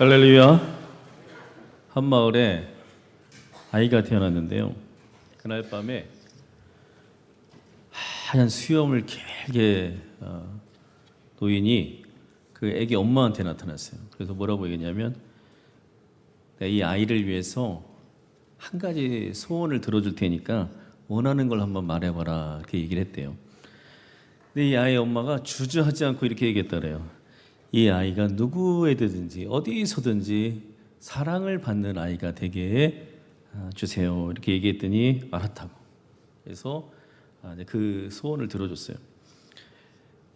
할렐루야. 한 마을에 아이가 태어났는데요. 그날 밤에 하얀 수염을 길게 어, 노인이 그 아기 엄마한테 나타났어요. 그래서 뭐라고 얘기했냐면 이 아이를 위해서 한 가지 소원을 들어줄 테니까 원하는 걸 한번 말해봐라 이렇게 얘기를 했대요. 근데 이 아이의 엄마가 주저하지 않고 이렇게 얘기했더래요. 이 아이가 누구에든지 어디서든지 사랑을 받는 아이가 되게 아, 주세요. 이렇게 얘기했더니 알았다고. 그래서 아, 그 소원을 들어줬어요.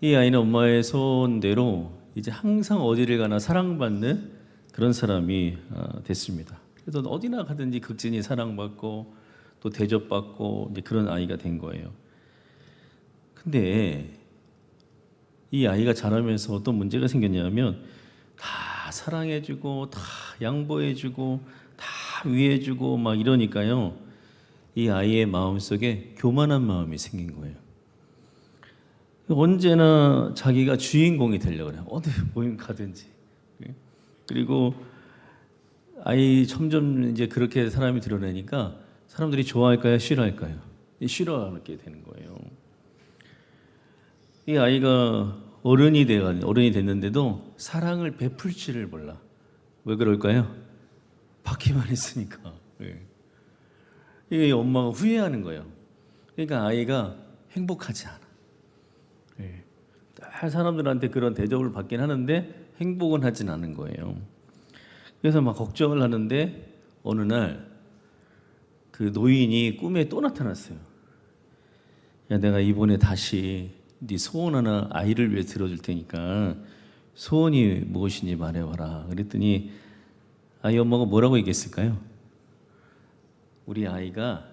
이 아이는 엄마의 소원대로 이제 항상 어디를 가나 사랑받는 그런 사람이 아, 됐습니다. 그래서 어디나 가든지 극진히 사랑받고 또 대접받고 이제 그런 아이가 된 거예요. 근데 이 아이가 자라면서 어떤 문제가 생겼냐면 다 사랑해주고 다 양보해주고 다 위해주고 막 이러니까요 이 아이의 마음 속에 교만한 마음이 생긴 거예요. 언제나 자기가 주인공이 되려고 그래요. 어디 모임 가든지. 그리고 아이 점점 이제 그렇게 사람이 드러내니까 사람들이 좋아할까요? 싫어할까요? 싫어하게 되는 거예요. 이 아이가 어른이 돼 어른이 됐는데도 사랑을 베풀지를 몰라. 왜 그럴까요? 받기만 했으니까. 예. 이게 엄마가 후회하는 거예요. 그러니까 아이가 행복하지 않아. 예. 다 사람들한테 그런 대접을 받긴 하는데 행복은 하진 않은 거예요. 그래서 막 걱정을 하는데 어느 날 그 노인이 꿈에 또 나타났어요. 야, 내가 이번에 다시 네 소원 하나 아이를 위해 들어줄 테니까 소원이 무엇인지 말해봐라. 그랬더니 아이 엄마가 뭐라고 얘기했을까요? 우리 아이가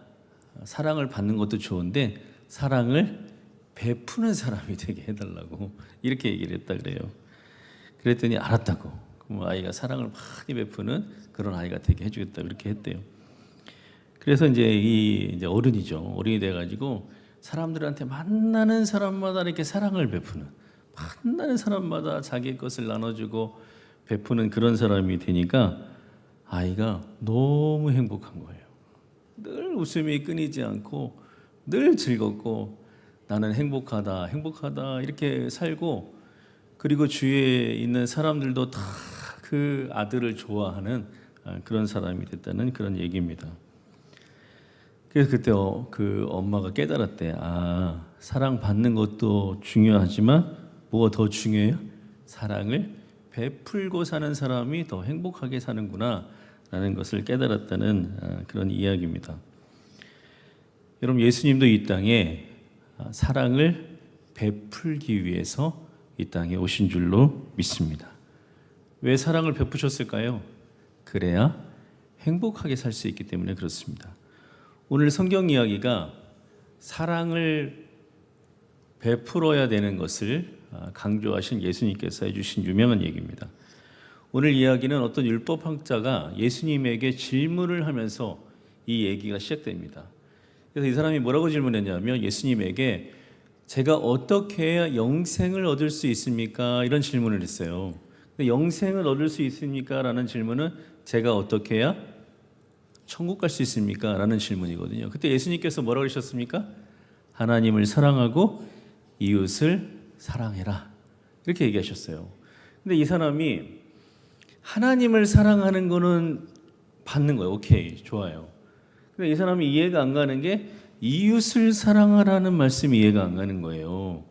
사랑을 받는 것도 좋은데 사랑을 베푸는 사람이 되게 해달라고 이렇게 얘기를 했다 그래요. 그랬더니 알았다고. 그럼 아이가 사랑을 많이 베푸는 그런 아이가 되게 해주겠다 그렇게 했대요. 그래서 이제 이 이제 어른이죠. 어른이 돼가지고 사람들한테 만나는 사람마다 이렇게 사랑을 베푸는 만나는 사람마다 자기 것을 나눠주고 베푸는 그런 사람이 되니까 아이가 너무 행복한 거예요. 늘 웃음이 끊이지 않고 늘 즐겁고 나는 행복하다, 행복하다 이렇게 살고 그리고 주위에 있는 사람들도 다 그 아들을 좋아하는 아, 그런 사람이 됐다는 그런 얘기입니다. 그래서 그때 어, 그 엄마가 깨달았대. 아, 사랑 받는 것도 중요하지만 뭐가 더 중요해요? 사랑을 베풀고 사는 사람이 더 행복하게 사는구나 라는 것을 깨달았다는 아, 그런 이야기입니다. 여러분 예수님도 이 땅에 아, 사랑을 베풀기 위해서 이 땅에 오신 줄로 믿습니다. 왜 사랑을 베푸셨을까요? 그래야 행복하게 살 수 있기 때문에 그렇습니다. 오늘 성경 이야기가 사랑을 베풀어야 되는 것을 아, 강조하신 예수님께서 해주신 유명한 얘기입니다. 오늘 이야기는 어떤 율법 학자가 예수님에게 질문을 하면서 이 얘기가 시작됩니다. 그래서 이 사람이 뭐라고 질문했냐면 예수님에게 제가 어떻게 영생을 얻을 수 있습니까? 이런 질문을 했어요. 영생을 얻을 수 있습니까? 라는 질문은 제가 어떻게 해야 천국 갈 수 있습니까? 라는 질문이거든요. 그때 예수님께서 뭐라고 하셨습니까? 하나님을 사랑하고 이웃을 사랑해라. 이렇게 얘기하셨어요. 근데 이 사람이 하나님을 사랑하는 거는 받는 거예요. 오케이, 좋아요. 근데 이 사람이 이해가 안 가는 게 이웃을 사랑하라는 말씀이 이해가 안 가는 거예요.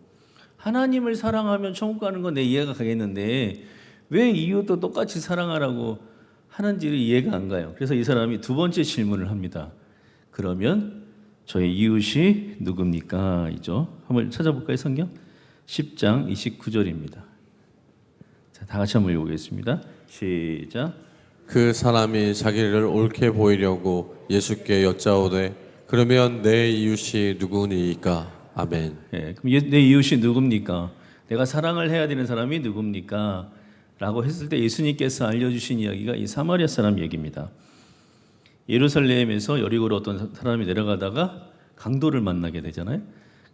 하나님을 사랑하면 천국 가는 건 내 이해가 가겠는데 왜 이웃도 똑같이 사랑하라고 하는지를 이해가 안 가요. 그래서 이 사람이 두 번째 질문을 합니다. 그러면 저의 이웃이 누굽니까? 이죠. 한번 찾아볼까요, 성경? 10장 29절입니다. 자, 다 같이 한번 읽어보겠습니다. 시작. 그 사람이 자기를 옳게 보이려고 예수께 여짜오되 그러면 내 이웃이 누구니까 아멘. 예, 그럼 예- 내 이웃이 누굽니까? 내가 사랑을 해야 되는 사람이 누굽니까? 라고 했을 때 예수님께서 알려주신 이야기가 이 사마리아 사람 얘기입니다. 예루살렘에서 여리고로 어떤 사람이 내려가다가 강도를 만나게 되잖아요.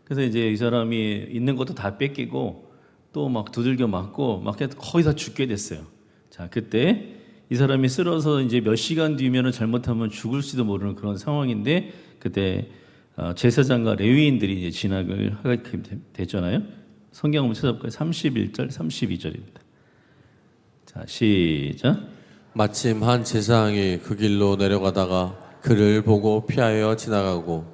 그래서 이제 이 사람이 있는 것도 다 뺏기고 또 막 두들겨 맞고 막 거의 다 죽게 됐어요. 자, 그때 이 사람이 쓰러서 이제 몇 시간 뒤면은 잘못하면 죽을지도 모르는 그런 상황인데 그때 어, 제사장과 레위인들이 이제 진학을 하게 되- 됐잖아요. 성경 한번 찾아볼까요? 31절, 32절입니다. 자, 시작. 마침 한 제사장이 그 길로 내려가다가 그를 보고 피하여 지나가고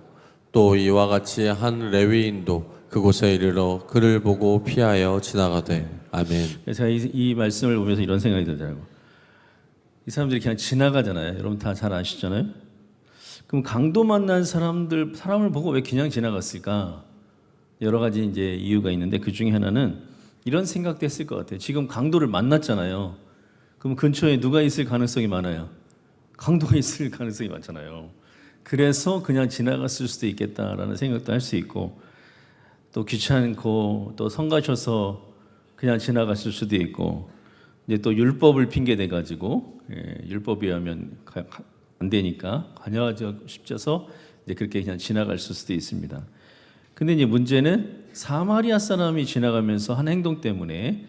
또 이와 같이 한 레위인도 그곳에 이르러 그를 보고 피하여 지나가되 아멘. 제가 이, 이 말씀을 보면서 이런 생각이 들더라고요. 이 사람들이 그냥 지나가잖아요. 여러분 다 잘 아시잖아요. 그럼 강도 만난 사람들 사람을 보고 왜 그냥 지나갔을까? 여러 가지 이제 이유가 있는데 그 중에 하나는 이런 생각도 했을 것 같아요. 지금 강도를 만났잖아요. 그럼 근처에 누가 있을 가능성이 많아요? 강도가 있을 가능성이 많잖아요. 그래서 그냥 지나갔을 수도 있겠다라는 생각도 할 수 있고 또 귀찮고 또 성가셔서 그냥 지나갔을 수도 있고 이제 또 율법을 핑계 대 가지고 예, 율법에 하면 안 되니까 관여하고 싶어서 이제 그렇게 그냥 지나갈 수도 있습니다. 근데 이제 문제는 사마리아 사람이 지나가면서 한 행동 때문에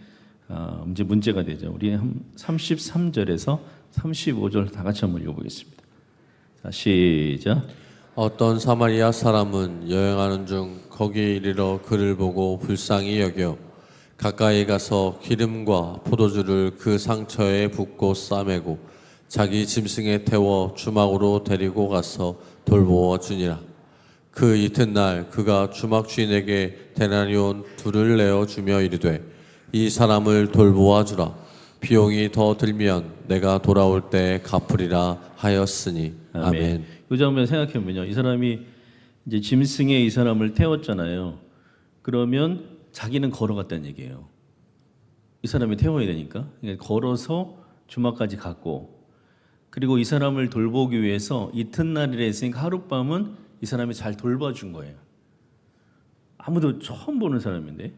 아, 이제 문제가 되죠. 우리 한 33절에서 35절 다 같이 한번 읽어보겠습니다. 자, 시작. 어떤 사마리아 사람은 여행하는 중 거기에 이르러 그를 보고 불쌍히 여겨 가까이 가서 기름과 포도주를 그 상처에 붓고 싸매고 자기 짐승에 태워 주막으로 데리고 가서 돌보아 주니라. 그 이튿날 그가 주막 주인에게 데나리온 둘을 내어 주며 이르되 이 사람을 돌보아 주라. 비용이 더 들면 내가 돌아올 때 갚으리라 하였으니 아멘. 이 장면 생각해 보면요. 이 사람이 이제 짐승에 이 사람을 태웠잖아요. 그러면 자기는 걸어갔다는 얘기예요. 이 사람이 태워야 되니까 그러니까 걸어서 주막까지 갔고 그리고 이 사람을 돌보기 위해서 이튿날이라 했으니까 하룻밤은 이 사람이 잘 돌봐준 거예요. 아무도 처음 보는 사람인데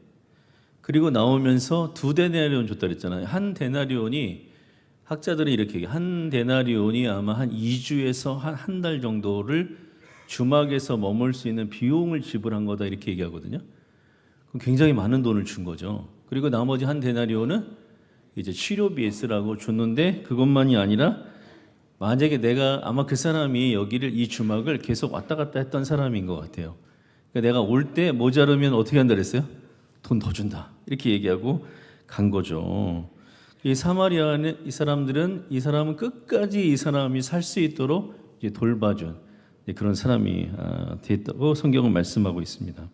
그리고 나오면서 두 데나리온 줬다 그랬잖아요. 한 데나리온이 학자들은 이렇게 얘기해요. 한 데나리온이 아마 한 2주에서 한 한 달 정도를 주막에서 머물 수 있는 비용을 지불한 거다 이렇게 얘기하거든요. 그럼 굉장히 많은 돈을 준 거죠. 그리고 나머지 한 데나리온은 이제 치료비에 쓰라고 줬는데 그것만이 아니라 만약에 내가 아마 그 사람이 여기를 이 주막을 계속 왔다 갔다 했던 사람인 것 같아요. 그러니까 내가 올 때 모자르면 어떻게 한다 그랬어요? 돈 더 준다. 이렇게 얘기하고 간 거죠. 이 사마리아는 이 사람들은 이 사람은 끝까지 이 사람이 살 수 있도록 이제 돌봐준 그런 사람이 아, 됐다고 성경은 말씀하고 있습니다.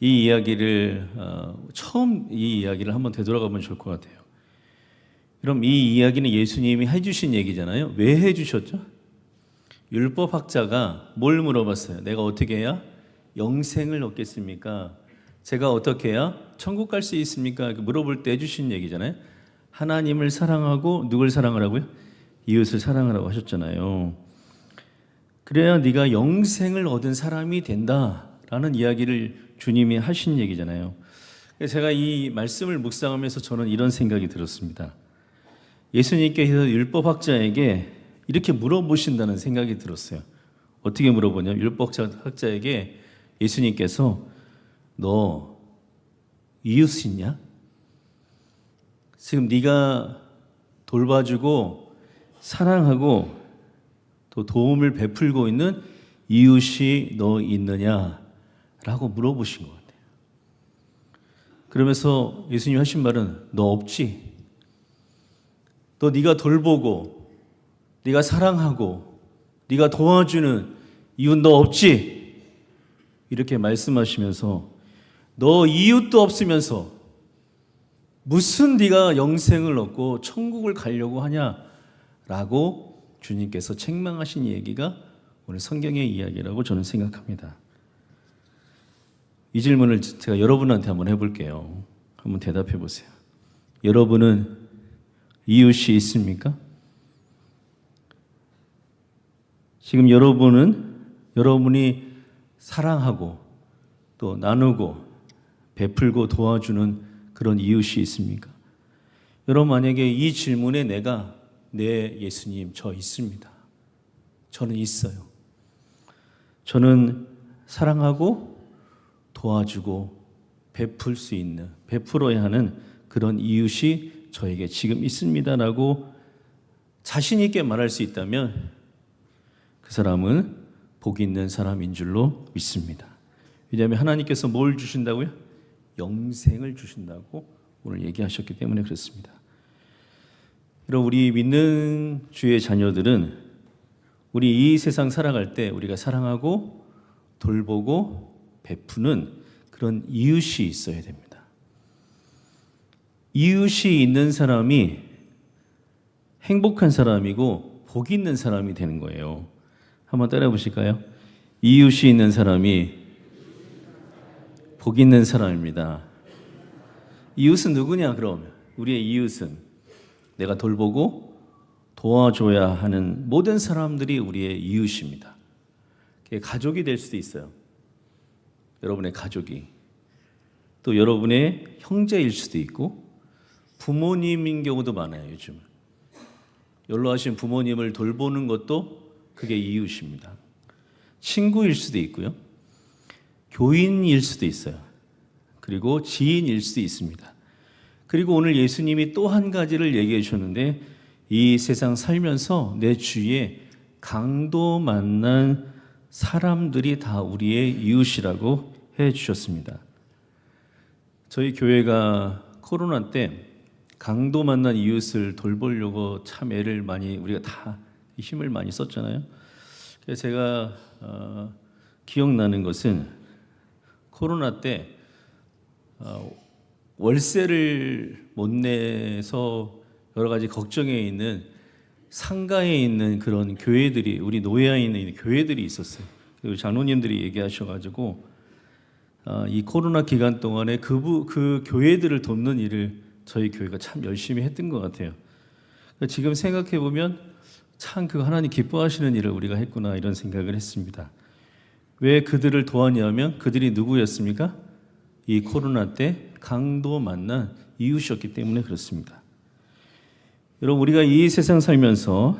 이 이야기를 어, 처음 이 이야기를 한번 되돌아가면 좋을 것 같아요. 그럼 이 이야기는 예수님이 해주신 얘기잖아요. 왜 해주셨죠? 율법학자가 뭘 물어봤어요? 내가 어떻게 해야 영생을 얻겠습니까? 제가 어떻게 해야 천국 갈 수 있습니까? 물어볼 때 해주신 얘기잖아요. 하나님을 사랑하고 누굴 사랑하라고요? 이웃을 사랑하라고 하셨잖아요. 그래야 네가 영생을 얻은 사람이 된다라는 이야기를 주님이 하신 얘기잖아요. 제가 이 말씀을 묵상하면서 저는 이런 생각이 들었습니다. 예수님께서 율법학자에게 이렇게 물어보신다는 생각이 들었어요. 어떻게 물어보냐? 율법학자에게 예수님께서 너 이웃 있냐? 지금 네가 돌봐주고 사랑하고 또 도움을 베풀고 있는 이웃이 너 있느냐라고 물어보신 것 같아요. 그러면서 예수님 하신 말은 너 없지. 또 네가 돌보고 네가 사랑하고 네가 도와주는 이웃 너 없지. 이렇게 말씀하시면서 너 이웃도 없으면서 무슨 네가 영생을 얻고 천국을 가려고 하냐라고 주님께서 책망하신 얘기가 오늘 성경의 이야기라고 저는 생각합니다. 이 질문을 제가 여러분한테 한번 해볼게요. 한번 대답해 보세요. 여러분은 이웃이 있습니까? 지금 여러분은 여러분이 사랑하고 또 나누고 베풀고 도와주는 그런 이웃이 있습니까? 여러분 만약에 이 질문에 내가 네 예수님 저 있습니다. 저는 있어요. 저는 사랑하고 도와주고 베풀 수 있는 베풀어야 하는 그런 이웃이 저에게 지금 있습니다라고 자신 있게 말할 수 있다면 그 사람은 복 있는 사람인 줄로 믿습니다. 왜냐하면 하나님께서 뭘 주신다고요? 영생을 주신다고 오늘 얘기하셨기 때문에 그렇습니다. 여러분 우리 믿는 주의 자녀들은 우리 이 세상 살아갈 때 우리가 사랑하고 돌보고 베푸는 그런 이웃이 있어야 됩니다. 이웃이 있는 사람이 행복한 사람이고 복 있는 사람이 되는 거예요. 한번 따라 보실까요? 이웃이 있는 사람이 복 있는 사람입니다. 이웃은 누구냐 그럼? 우리의 이웃은 내가 돌보고 도와줘야 하는 모든 사람들이 우리의 이웃입니다. 가족이 될 수도 있어요. 여러분의 가족이 또 여러분의 형제일 수도 있고 부모님인 경우도 많아요 요즘. 연로하신 부모님을 돌보는 것도 그게 이웃입니다. 친구일 수도 있고요. 교인일 수도 있어요. 그리고 지인일 수도 있습니다. 그리고 오늘 예수님이 또 한 가지를 얘기해 주셨는데 이 세상 살면서 내 주위에 강도 만난 사람들이 다 우리의 이웃이라고 해 주셨습니다. 저희 교회가 코로나 때 강도 만난 이웃을 돌보려고 참 애를 많이 우리가 다 힘을 많이 썼잖아요. 그래서 제가 어, 기억나는 것은 코로나 때 어, 월세를 못 내서 여러 가지 걱정에 있는 상가에 있는 그런 교회들이 우리 노예에 있는 교회들이 있었어요. 그 장로님들이 얘기하셔가지고 아, 이 코로나 기간 동안에 그, 부, 그 교회들을 돕는 일을 저희 교회가 참 열심히 했던 것 같아요. 그러니까 지금 생각해 보면 참 그 하나님 기뻐하시는 일을 우리가 했구나 이런 생각을 했습니다. 왜 그들을 도왔냐면 그들이 누구였습니까? 이 코로나 때 강도 만난 이웃이었기 때문에 그렇습니다. 여러분 우리가 이 세상 살면서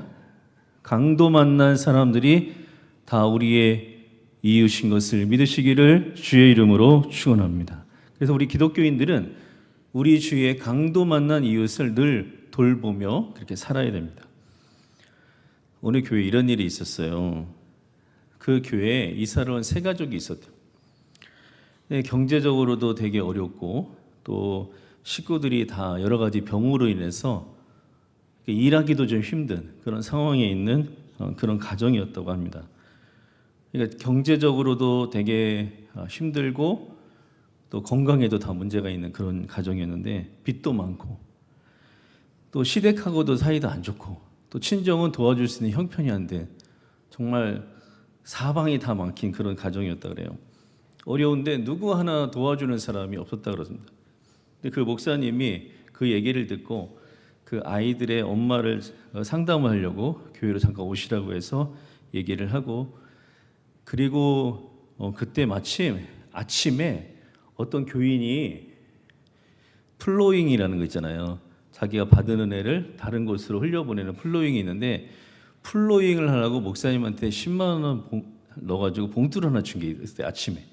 강도 만난 사람들이 다 우리의 이웃인 것을 믿으시기를 주의 이름으로 축원합니다. 그래서 우리 기독교인들은 우리 주위에 강도 만난 이웃을 늘 돌보며 그렇게 살아야 됩니다. 오늘 교회 이런 일이 있었어요. 그 교회에 이사를 온 세 가족이 있었대요. 네, 경제적으로도 되게 어렵고 또 식구들이 다 여러 가지 병으로 인해서 일하기도 좀 힘든 그런 상황에 있는 어, 그런 가정이었다고 합니다. 그러니까 경제적으로도 되게 어, 힘들고 또 건강에도 다 문제가 있는 그런 가정이었는데 빚도 많고 또 시댁하고도 사이도 안 좋고 또 친정은 도와줄 수 있는 형편이 안 돼. 정말 사방이 다 막힌 그런 가정이었다 그래요. 어려운데 누구 하나 도와주는 사람이 없었다 그러습니다. 근데 그 목사님이 그 얘기를 듣고 그 아이들의 엄마를 상담을 하려고 교회로 잠깐 오시라고 해서 얘기를 하고 그리고 어, 그때 마침 아침에 어떤 교인이 플로잉이라는 거 있잖아요. 자기가 받은 은혜를 다른 곳으로 흘려보내는 플로잉이 있는데 플로잉을 하라고 목사님한테 10만 원 봉, 넣어가지고 봉투를 하나 준 게 있어요 아침에.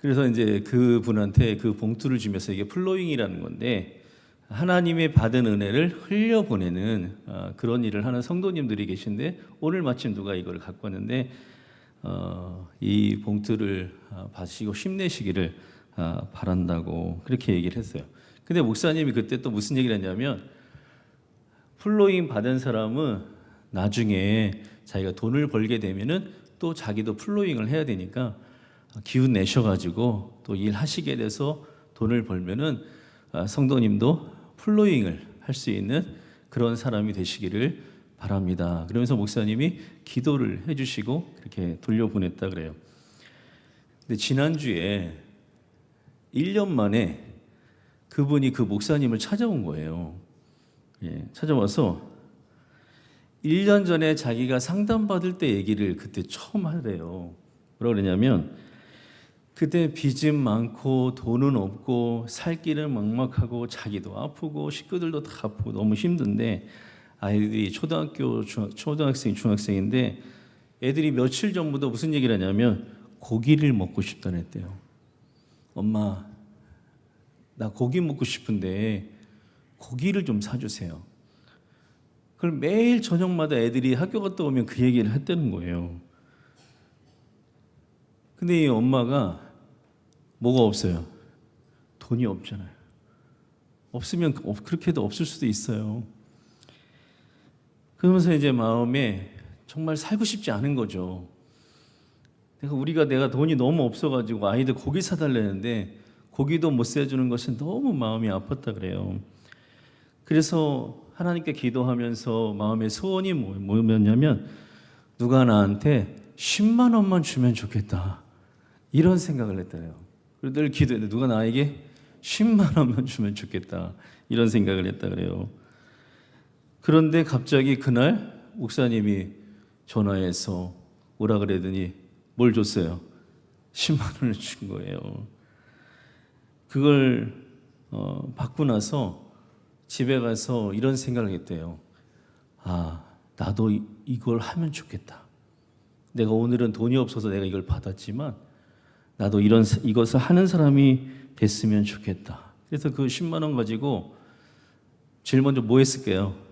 그래서 이제 그 분한테 그 봉투를 주면서 이게 플로잉이라는 건데 하나님의 받은 은혜를 흘려보내는 어, 그런 일을 하는 성도님들이 계신데 오늘 마침 누가 이걸 갖고 왔는데 어, 이 봉투를 어, 받으시고 힘내시기를 어, 바란다고 그렇게 얘기를 했어요. 근데 목사님이 그때 또 무슨 얘기를 했냐면 플로잉 받은 사람은 나중에 자기가 돈을 벌게 되면은 또 자기도 플로잉을 해야 되니까 기운 내셔가지고 또 일하시게 돼서 돈을 벌면은 아, 성도님도 플로잉을 할 수 있는 그런 사람이 되시기를 바랍니다. 그러면서 목사님이 기도를 해주시고 그렇게 돌려보냈다 그래요. 근데 지난주에 1년 만에 그분이 그 목사님을 찾아온 거예요. 예, 찾아와서 1년 전에 자기가 상담받을 때 얘기를 그때 처음 하래요. 뭐라 그러냐면 그때 빚은 많고 돈은 없고 살 길은 막막하고 자기도 아프고 식구들도 다 아프고 너무 힘든데 아이들이 초등학교 중, 초등학생 중학생인데 애들이 며칠 전부터 무슨 얘기를 하냐면 고기를 먹고 싶다는 했대요. 엄마 나 고기 먹고 싶은데 고기를 좀 사주세요. 그걸 매일 저녁마다 애들이 학교 갔다 오면 그 얘기를 했다는 거예요. 근데 이 엄마가 뭐가 없어요? 돈이 없잖아요. 없으면 없- 그렇게도 없을 수도 있어요. 그러면서 이제 마음에 정말 살고 싶지 않은 거죠. 내가 우리가 내가 돈이 너무 없어가지고 아이들 고기 사달라는데 고기도 못 사주는 것이 너무 마음이 아팠다 그래요. 그래서 하나님께 기도하면서 마음의 소원이 뭐- 뭐였냐면 누가 나한테 10만 원만 주면 좋겠다 이런 생각을 했다요. 그리고 늘 기도했는데 누가 나에게 10만 원만 주면 좋겠다 이런 생각을 했다 그래요. 그런데 갑자기 그날 목사님이 전화해서 오라 그러더니 뭘 줬어요? 10만 원을 준 거예요. 그걸 어, 받고 나서 집에 가서 이런 생각을 했대요. 아, 나도 이- 이걸 하면 좋겠다. 내가 오늘은 돈이 없어서 내가 이걸 받았지만 나도 이런 이것을 하는 사람이 됐으면 좋겠다. 그래서 그 10만 원 가지고 제일 먼저 뭐 했을게요?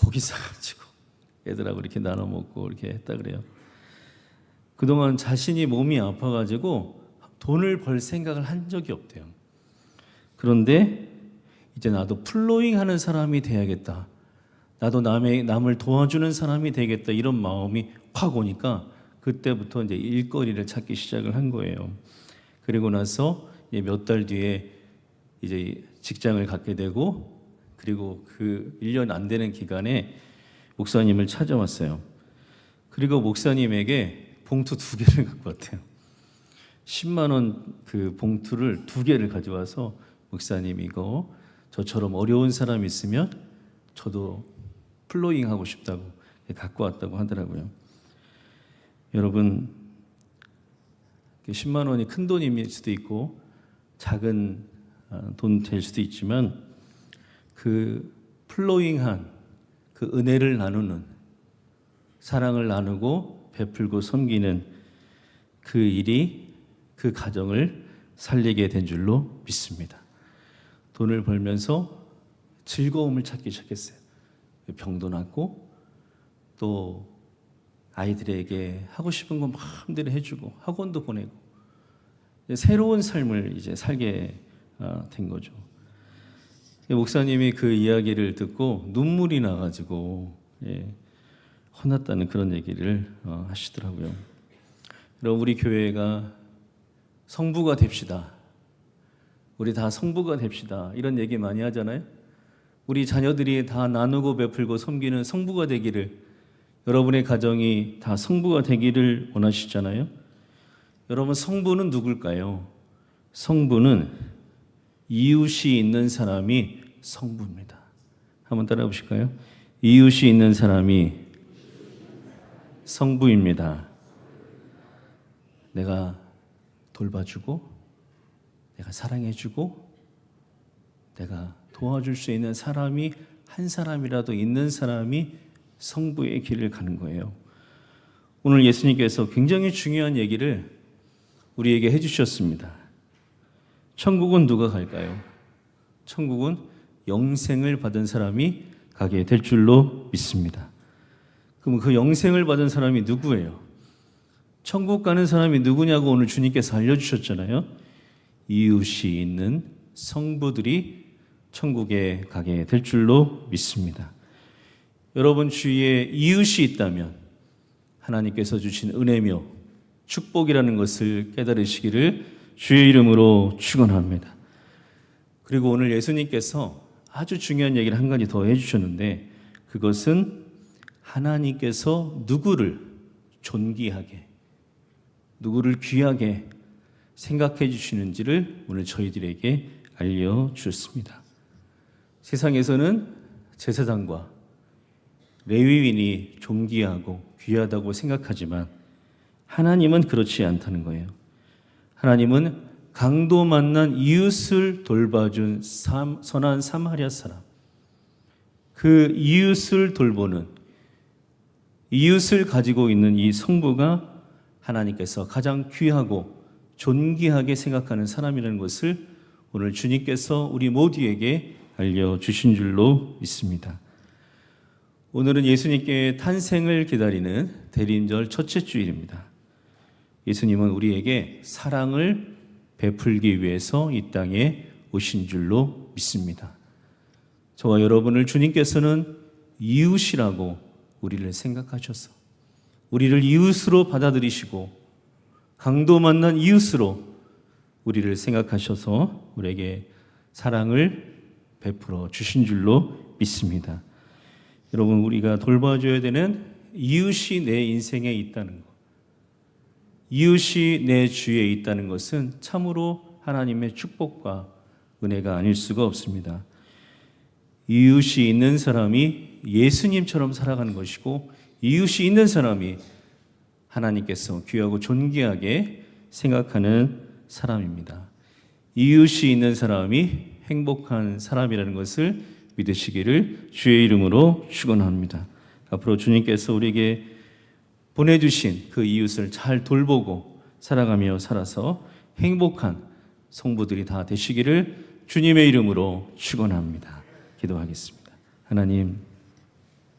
고기 사가지고 애들하고 이렇게 나눠 먹고 이렇게 했다 그래요. 그동안 자신이 몸이 아파가지고 돈을 벌 생각을 한 적이 없대요. 그런데 이제 나도 플로잉 하는 사람이 돼야겠다. 나도 남의 남을 도와주는 사람이 되겠다 이런 마음이 확 오니까 그때부터 이제 일거리를 찾기 시작을 한 거예요. 그리고 나서 몇 달 뒤에 이제 직장을 갖게 되고 그리고 그 1년 안 되는 기간에 목사님을 찾아왔어요. 그리고 목사님에게 봉투 두 개를 갖고 왔대요. 10만 원 그 봉투를 두 개를 가져와서 목사님 이거 저처럼 어려운 사람 있으면 저도 플로잉 하고 싶다고 갖고 왔다고 하더라고요. 여러분 10만 원이 큰 돈일 수도 있고 작은 어, 돈될 수도 있지만 그 플로잉한 그 은혜를 나누는 사랑을 나누고 베풀고 섬기는 그 일이 그 가정을 살리게 된 줄로 믿습니다. 돈을 벌면서 즐거움을 찾기 시작했어요. 병도 낫고 또 아이들에게 하고 싶은 거 마음대로 해주고 학원도 보내고 새로운 삶을 이제 살게 어, 된 거죠. 목사님이 그 이야기를 듣고 눈물이 나가지고 예, 혼났다는 그런 얘기를 어, 하시더라고요. 여러분 우리 교회가 성부가 됩시다. 우리 다 성부가 됩시다. 이런 얘기 많이 하잖아요. 우리 자녀들이 다 나누고 베풀고 섬기는 성부가 되기를 여러분의 가정이 다 성부가 되기를 원하시잖아요. 여러분 성부는 누굴까요? 성부는 이웃이 있는 사람이 성부입니다. 한번 따라 보실까요? 이웃이 있는 사람이 성부입니다. 내가 돌봐주고, 내가 사랑해주고, 내가 도와줄 수 있는 사람이 한 사람이라도 있는 사람이 성부의 길을 가는 거예요. 오늘 예수님께서 굉장히 중요한 얘기를 우리에게 해주셨습니다. 천국은 누가 갈까요? 천국은 영생을 받은 사람이 가게 될 줄로 믿습니다. 그럼 그 영생을 받은 사람이 누구예요? 천국 가는 사람이 누구냐고 오늘 주님께서 알려주셨잖아요. 이웃이 있는 성부들이 천국에 가게 될 줄로 믿습니다. 여러분 주위에 이웃이 있다면 하나님께서 주신 은혜며 축복이라는 것을 깨달으시기를 주의 이름으로 축원합니다. 그리고 오늘 예수님께서 아주 중요한 얘기를 한 가지 더 해주셨는데 그것은 하나님께서 누구를 존귀하게 누구를 귀하게 생각해 주시는지를 오늘 저희들에게 알려 주셨습니다. 세상에서는 제사장과 레위인이 존귀하고 귀하다고 생각하지만 하나님은 그렇지 않다는 거예요. 하나님은 강도 만난 이웃을 돌봐준 삼- 선한 사마리아 사람, 그 이웃을 돌보는 이웃을 가지고 있는 이 성부가 하나님께서 가장 귀하고 존귀하게 생각하는 사람이라는 것을 오늘 주님께서 우리 모두에게 알려주신 줄로 믿습니다. 오늘은 예수님께 탄생을 기다리는 대림절 첫째 주일입니다. 예수님은 우리에게 사랑을 베풀기 위해서 이 땅에 오신 줄로 믿습니다. 저와 여러분을 주님께서는 이웃이라고 우리를 생각하셔서 우리를 이웃으로 받아들이시고 강도 만난 이웃으로 우리를 생각하셔서 우리에게 사랑을 베풀어 주신 줄로 믿습니다. 여러분 우리가 돌봐줘야 되는 이웃이 내 인생에 있다는 것, 이웃이 내 주위에 있다는 것은 참으로 하나님의 축복과 은혜가 아닐 수가 없습니다. 이웃이 있는 사람이 예수님처럼 살아가는 것이고 이웃이 있는 사람이 하나님께서 귀하고 존귀하게 생각하는 사람입니다. 이웃이 있는 사람이 행복한 사람이라는 것을 믿으시기를 주의 이름으로 축원합니다. 앞으로 주님께서 우리에게 보내주신 그 이웃을 잘 돌보고 살아가며 살아서 행복한 성부들이 다 되시기를 주님의 이름으로 축원합니다. 기도하겠습니다. 하나님